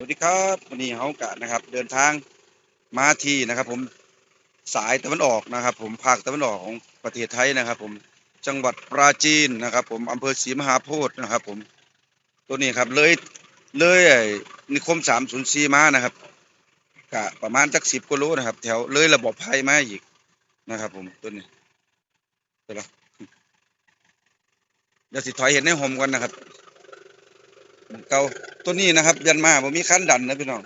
สวัสดีครับวันนี้เฮากะนะครับ เดินทางมาที่นะครับ ผมสายตะวันออกนะครับ ผมภาคตะวันออกของประเทศไทยนะครับ ผมจังหวัดปราจีนนะครับ ผมอำเภอศรีมหาโพธิ์นะครับ ผมตัวนี้ครับเลยเลยนิคมสามศูนย์สี่มานะครับกะประมาณจักสิบกิโลนะครับ แถวเลยระบบภัยมาอีกนะครับ ผมตัวนี้เดี๋ยวละเดี๋ยวสิถอยเห็นในหอมกันนะครับ เก่าตัวนี้นะครับ ยันมาผมมีคันดันนะพี่น้อง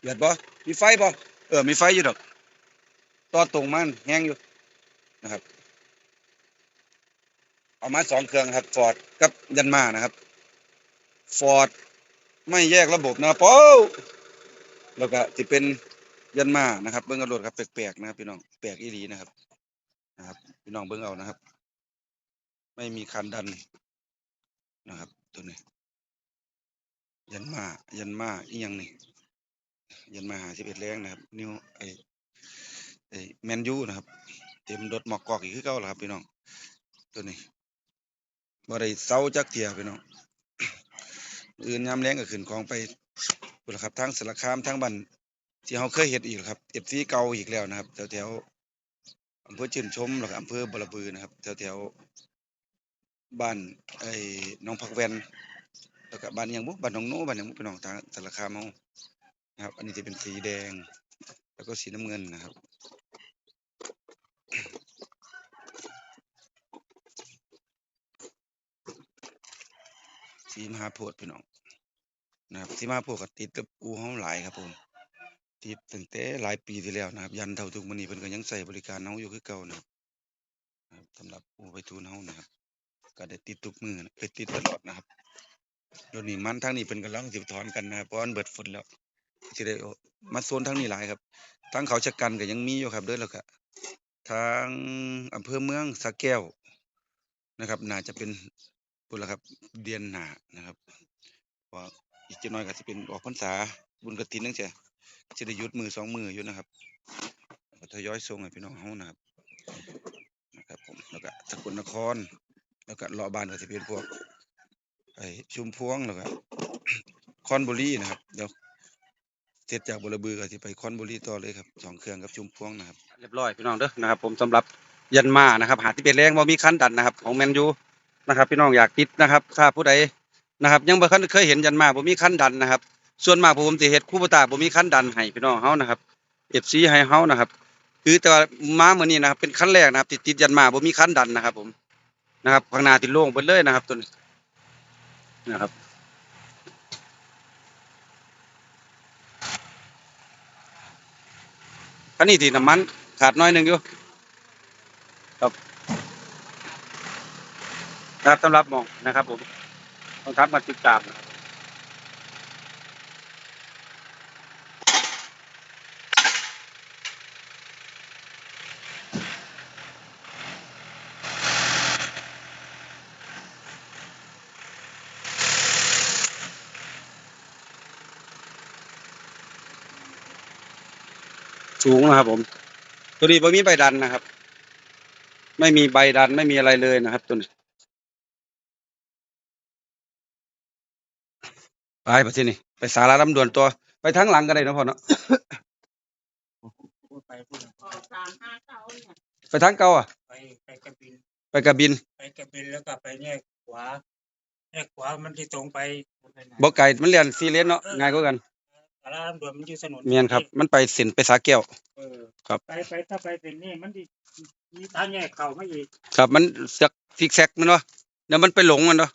เดือดบ่มีไฟบ่เออ มีไฟอยู่ดอกต่อตรงมันแห้งอยู่นะครับ เอามาสองเครื่องครับฟอร์ดกับยันมานะครับฟอร์ดไม่แยกระบบนะโป้แล้วก็ที่เป็นยันมานะครับ เบิ้งกระโดดครับแปลกๆนะครับพี่น้องแปลกอีหลีนะครับนะครับ พี่น้องเบิ้งเอานะครับ ไม่มีคันดันนะครับ ตัวนี้ ยันมา ยันมาอีหยังนี่ยันมาหาสิบเอ็ดแรงนะครับ นิวไอไอแมนยูนะครับ เต็มรถหมอกกอกอีกคือเก่าแล้วครับพี่น้อง ตัวนี้บ่ได้เซาจักเทียพี่น้องอื่นยามแรงก็ขึ้นของไปพุ่นล่ะครับทางสารคามทางบ้านที่เราเคยเฮ็ดอีกแล้วครับ FC เก่าอีกแล้วนะครับแถวๆอำเภอชื่นชมแล้วก็อำเภอบ่ระบือนะครับแถวๆ บ้านไอ้น้องผักแวนแล้วก็บ้านยังบุบ้านหนองโน้บ้านยังบุพี่น้องทางสารคามเฮานะครับ อันนี้จะเป็นสีแดง แล้วก็สีน้ำเงินนะครับสีมหาโพธิ์พี่น้องนะครับสีมหาโพธิ์ก็ติดกับอู่เฮาหลายครับผมติดตั้งแต่หลายปีที่แล้วนะครับ ยันเท่าทุกมื้อนี้เพิ่นก็ยังใช้บริการเฮาอยู่คือเก่านะครับนะครับสำหรับอูไปทูนเฮานะครับ ก็ได้ติดทุกมือนะเอ้ยติดตลอดนะครับเดี๋ยวนี้มันทางนี้เป็นกำลังสิบถอนกันนะครับเพราะมันเบิดฝนแล้วสิได้มาโซนทางนี้หลายครับทางเขาชะกันก็ยังมีอยู่ครับด้อแล้วก็ทางอำเภอเมืองสะแก้วนะครับ น่าจะเป็นพุ่นละครับ เดือนหนานะครับเพราอีกจักหน่อยก็สิเป็นออกพรรษาบุญกฐินจังซี่สิได้ยุดมือสองมืออยู่นะครับทยอยส่งให้พี่น้องเฮานะครับนะครับผมแล้วก็สกลนคร แล้วก็เลาะบ้านก็สิเป็นพวกไอ้ชุมพวงแล้วก็คอนบุรีนะครับเดี๋ยวเสร็จจากบรบือก็สิไปคอนบุรีต่อเลยครับสองเครื่องกับชุมพวงนะครับเรียบร้อยพี่น้องเด้อนะครับ ผมสำหรับยันมานะครับ หาที่เป็นแรงบ่มีคันดันนะครับ ของแมนยูนะครับ พี่น้องอยากติดนะครับถ้าผู้ใดนะครับ ยังบ่เคยเห็นยันมาบ่มีคันดันนะครับ ส่วนมากผมสิเฮ็ดคู่บ่ตาบ่มีคันดันให้พี่น้องเฮานะครับ FC ให้เฮานะครับ คือแต่ว่ามามื้อนี้นะครับเป็นคันแรกนะครับที่ติดยันมาบ่มีคันดันนะครับผม นะครับข้างหน้าติดโล่งไปเลยนะครับ ตัวนี้นะครับคันนี้ที่น้ำมันขาดน้อยหนึ่งอยู่ครับนะครับสำหรับมองนะครับผมต้องทักมาติดตามนะครับ สูงนะครับ ผม ตัวนี้ไม่มีใบดันนะครับ ไม่มีใบดันไม่มีอะไรเลยนะครับ ตัวนี้ไปไปที่นี่ไปสาราลำดวนตัว ไปทั้งหลังก็ได้เนาะพ่อเนาะพูดไปพูดมาออกสามห้าเก้าเนี่ยไปทั้งเก่าอะไปไปกระบิน ไปกระบิน ไปกระบินแล้วก็ไปแยกขวาแยกขวามันที่ตรงไปบ่ไก่มันเรียนซีเรียสเนาะง่ายกว่ากัน สารามด่วนมันอยู่ถนนเมียนครับ มันไปเส้นไปสาแก้ว เออครับ ไปไปถ้าไปเป็นนี่มันที่มีทางแยกเข่าไม่อีกครับ มันสักซิกแซกมันเนาะเดี๋ยวมันไปหลงมันเนาะ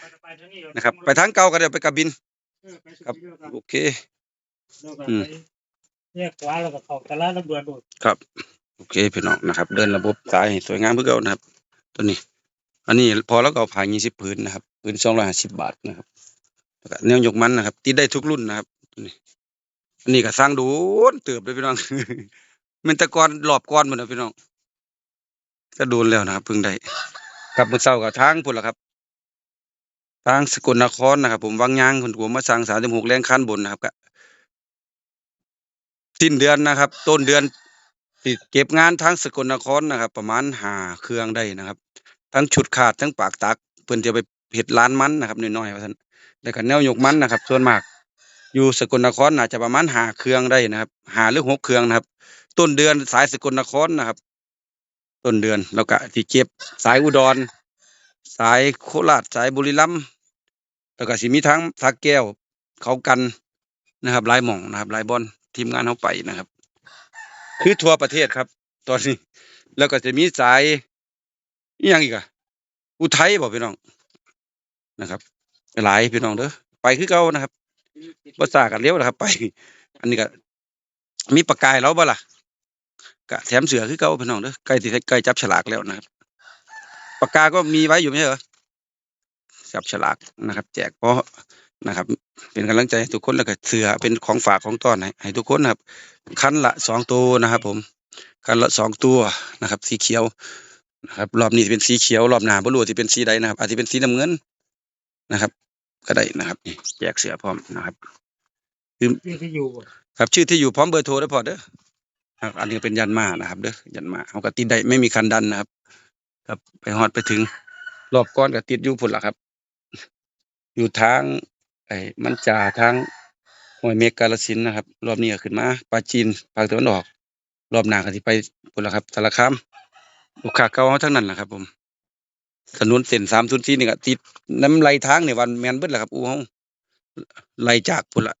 ไปไปทางนี้นะครับ ไปทางเก่าก็ได้ไปกระบิน เออไปครับเรื่อยๆโอเค แล้วก็อืม ไปแยกขวาแล้วก็เข้าสารามด่วนโดด ครับโอเคพี่น้องนะครับ เดินระบบสายให้สวยงามเพื่อเก่านะครับ ตัวนี้ อันนี้พอแล้วก็เอาผ่ายี่สิบผืนนะครับผืนสองร้อยห้าสิบบาทนะครับแล้วก็แนวยกมันนะครับติดได้ทุกรุ่นนะครับตัวนี้ อันนี้ก็สร้างโดูนเติบเลยพี่น้องมันตะกอนรอบก้อนหมดนะพี่น้องก็โดนแล้วนะครับเพิ่งได้กับมาเศร้ากับทางพุ่นละครับ ทางสกลนครนะครับ ผมวังยางคนผมมาสั่งสามสิบหกแรงคันบนนะครับก็สิ้นเดือนนะครับ ต้นเดือนสิเก็บงานทางสกลนครนะครับ ประมาณหาเครื่องได้นะครับ ทั้งชุดขาดทั้งปากตักเพื่อนจะไปเฮ็ดร้านมันนะครับน้อยๆว่าซั่นแล้วก็แนวยกมันนะครับ ส่วนมาก อยู่สกลนครน่าจจะประมาณหาเครื่องได้นะครับ หาหรือหกเครื่องนะครับ ต้นเดือนสายสกลนครนะครับ ต้นเดือนแล้วก็ที่เก็บสายอุดร สายโคราชสายบุรีรัมย์แล้วก็สิมีทั้งสักแก้วเขากันนะครับหลายหม่องนะครับหลายบอนทีมงานเฮาไปนะครับ คือทั่วประเทศครับ ตอนนี้ แล้วก็จะมีสายยังอีกอะอุทัยบ่พี่น้องนะครับ หลายพี่น้องเด้อไปคือเก่านะครับ บ่ซ่ากันเร็วนะครับ ไป อันนี้ก็มีประกายแล้วบ่ล่ะก็แถมเสือคือเก่าพี่น้องเด้อใกล้ใกล้จับฉลากแล้วนะครับปากกาก็มีไว้อยู่ไม่ใช่เหรอจับฉลากนะครับ แจกเพราะนะครับ เป็นกำลังใจให้ทุกคนแล้วก็เสือเป็นของฝากของต้อนให้ให้ทุกคนนะครับ คันละสองตัวนะครับ ผม คันละสองตัวนะครับ สีเขียวนะครับ รอบนี้เป็นสีเขียวรอบหน้าบ่รู้ว่เป็นสีใดนะครับ อาจจะเป็นสีน้ำเงินนะครับ ก็ได้นะครับนี่แจกเสือพร้อมนะครับที่ที่อยู่บ่ครับชื่อที่อยู่พร้อมเบอร์โทรได้พอเด้อครับอันนี้เป็นยันมานะครับ เด้อยันมาเขาก็ติดได้ไม่มีคันดันนะครับ ครับไปฮอดไปถึง รอบก้อนก็ติดอยู่พุ่นล่ะครับ อยู่ทาง ไอ้มันจาทางห้วยเมฆกาฬสินธุ์นะครับ รอบนี้ก็ขึ้นมาปราจีนภาคตะวันออก รอบหน้าก็สิไปพุ่นล่ะครับสารคามลูกค้าเก่าเฮาทั้งนั้นล่ะครับ ผม ถนนเส้น304นี่นี่ก็ติดน้ำไหลทางนี่วันแมนเบิดแหละครับอูเฮาไหลจากพุ่นละ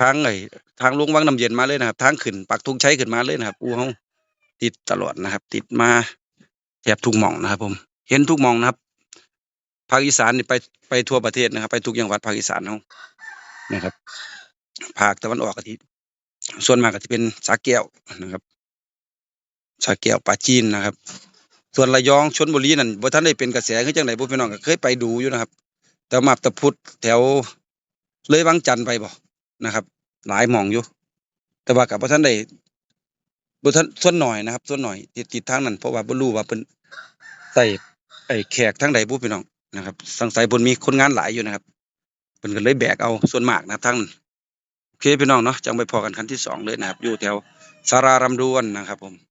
ทางไอ้ทางลงวังน้ำเย็นมาเลยนะครับ ทางขึ้นปักธงชัยขึ้นมาเลยนะครับอูเฮาติดตลอดนะครับ ติดมาแทบทุกหม่องนะครับ ผม เห็นทุกหม่องนะครับภาคอีสานนี่ไปไปทั่วประเทศนะครับ ไปทุกจังหวัดภาคอีสานเฮานะครับภาคตะวันออกก็ที่ส่วนมากก็จะเป็นสระแก้วนะครับสระแก้วปราจีนนะครับ ส่วนระยองชลบุรีนั่นบ่ทันได้เป็นกระแสคือจังไดบ่พี่น้องก็เคยไปดูอยู่นะครับ แต่มาบตะพุดแถวเลยวังจันทน์ไปบ่นะครับ หลายหม่องอยู่ แต่ว่าก็บ่ทันได้บ่ทันส่วนหน้อยนะครับ ส่วนหน้อยที่ติดทางนั้นเพราะว่าบ่รู้ว่าเพิ่นใส่ไอ้แขกทางใดบ่พี่น้องนะครับสงสัยเพิ่นมีคนงานหลายอยู่นะครับเพิ่นก็เลยแบกเอาส่วนมากนะครับทางนั้นโอเคพี่น้องเนาะจังไปพอกันคันที่สองเลยนะครับ อยู่แถวสารารำดวนนะครับผม